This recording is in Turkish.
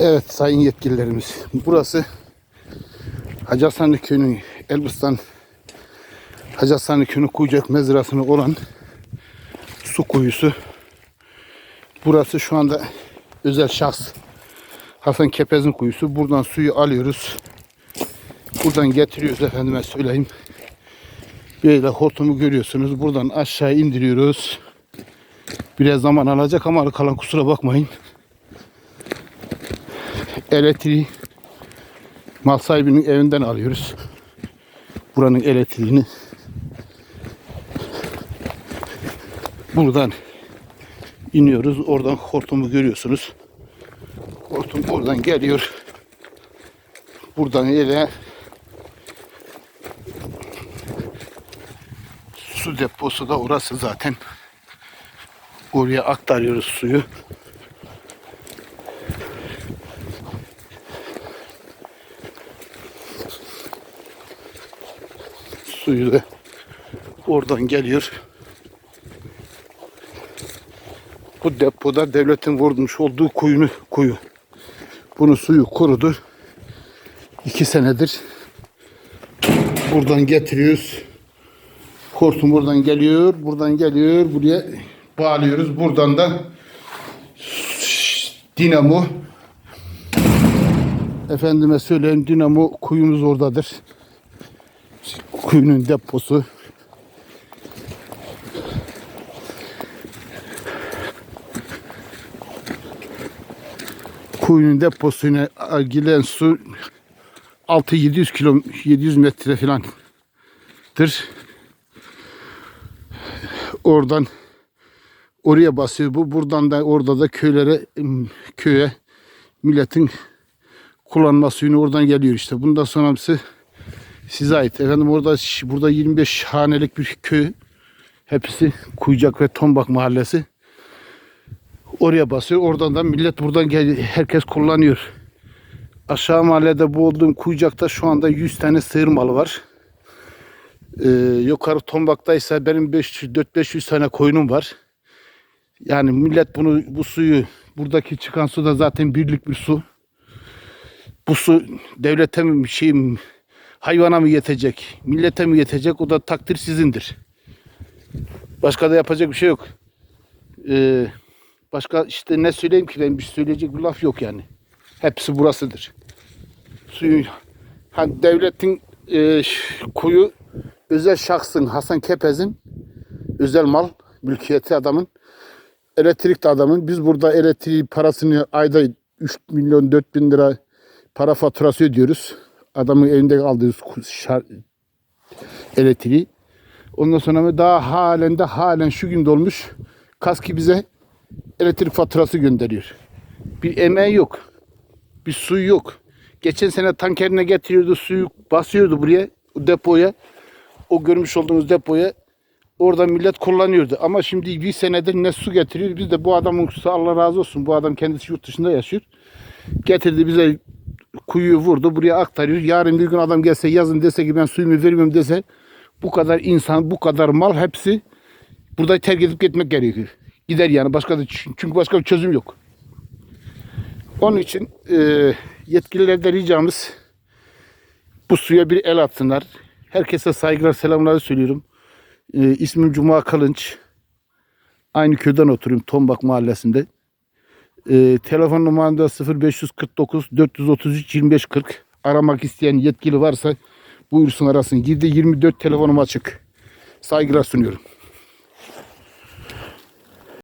Evet sayın yetkililerimiz. Burası Hacı Hasanlı Köyü'nün Elbistan Hacı Hasanlı Köyü'nün Kuyucak mezrasını olan su kuyusu. Burası şu anda özel şahs Hasan Kepez'in kuyusu. Buradan suyu alıyoruz. Buradan getiriyoruz efendime söyleyeyim. Böyle hortumu görüyorsunuz. Buradan aşağı indiriyoruz. Biraz zaman alacak ama kalan kusura bakmayın. Elektriği mal sahibinin evinden alıyoruz. Buranın elektriğini. Buradan iniyoruz. Oradan hortumu görüyorsunuz. Hortum oradan geliyor. Buradan ele su deposu da orası zaten. Oraya aktarıyoruz suyu. Suyu da oradan geliyor. Bu depoda devletin vurmuş olduğu kuyunu kuyu. Bunun suyu kurudu. İki senedir buradan getiriyoruz. Hortum buradan geliyor, buradan geliyor, buraya bağlıyoruz. Buradan da dinamo efendime söyleyeyim dinamo kuyumuz oradadır. Kuyunun deposu. Kuyunun deposuna giren su 6-700 kilo 700 metre filandır. Oradan oraya basıyor bu. Buradan da orada da köylere köye milletin kullanma suyunu oradan geliyor işte. Bundan sonrası size ait. Efendim orada burada 25 hanelik bir köy. Hepsi Kuyucak ve Tombak mahallesi. Oraya basıyor. Oradan da millet buradan gel herkes kullanıyor. Aşağı mahallede bu olduğum Kuyucak'ta şu anda 100 tane sığır malı var. Ee, yukarı Tombak'taysa benim 4-500 tane koyunum var. Yani millet bunu bu suyu buradaki çıkan su da zaten birlik bir su. Bu su devlete mi şey mi, hayvana mı yetecek, millete mi yetecek o da takdir sizindir. Başka da yapacak bir şey yok. Ee, başka işte ne söyleyeyim ki ben bir söyleyecek bir laf yok yani. Hepsi burasıdır. Suyu hani devletin e, kuyu özel şahsın Hasan Kepez'in özel mal mülkiyeti adamın elektrik de adamın. Biz burada elektriği parasını ayda 3 milyon 4 bin lira para faturası ödüyoruz. Adamın evinde aldığı şar- elektriği. Ondan sonra daha halen de halen şu gün dolmuş. Kaski bize elektrik faturası gönderiyor. Bir emeği yok. Bir suyu yok. Geçen sene tankerine getiriyordu suyu basıyordu buraya o depoya. O görmüş olduğunuz depoya orada millet kullanıyordu. Ama şimdi bir senedir ne su getiriyor. Biz de bu adamın Allah razı olsun. Bu adam kendisi yurt dışında yaşıyor. Getirdi bize kuyuyu vurdu. Buraya aktarıyor. Yarın bir gün adam gelse yazın dese ki ben suyumu vermiyorum dese bu kadar insan, bu kadar mal hepsi burada terk edip gitmek gerekiyor. Gider yani. Başka da, çünkü başka bir çözüm yok. Onun için e, yetkililerden ricamız bu suya bir el atsınlar. Herkese saygılar, selamlar söylüyorum. E, ismim Cuma Kılınç. Aynı köyden oturuyorum Tombak mahallesinde. E, telefon numaram da 0549 433 2540. Aramak isteyen yetkili varsa buyursun arasın. 7-24 telefonum açık. Saygılar sunuyorum.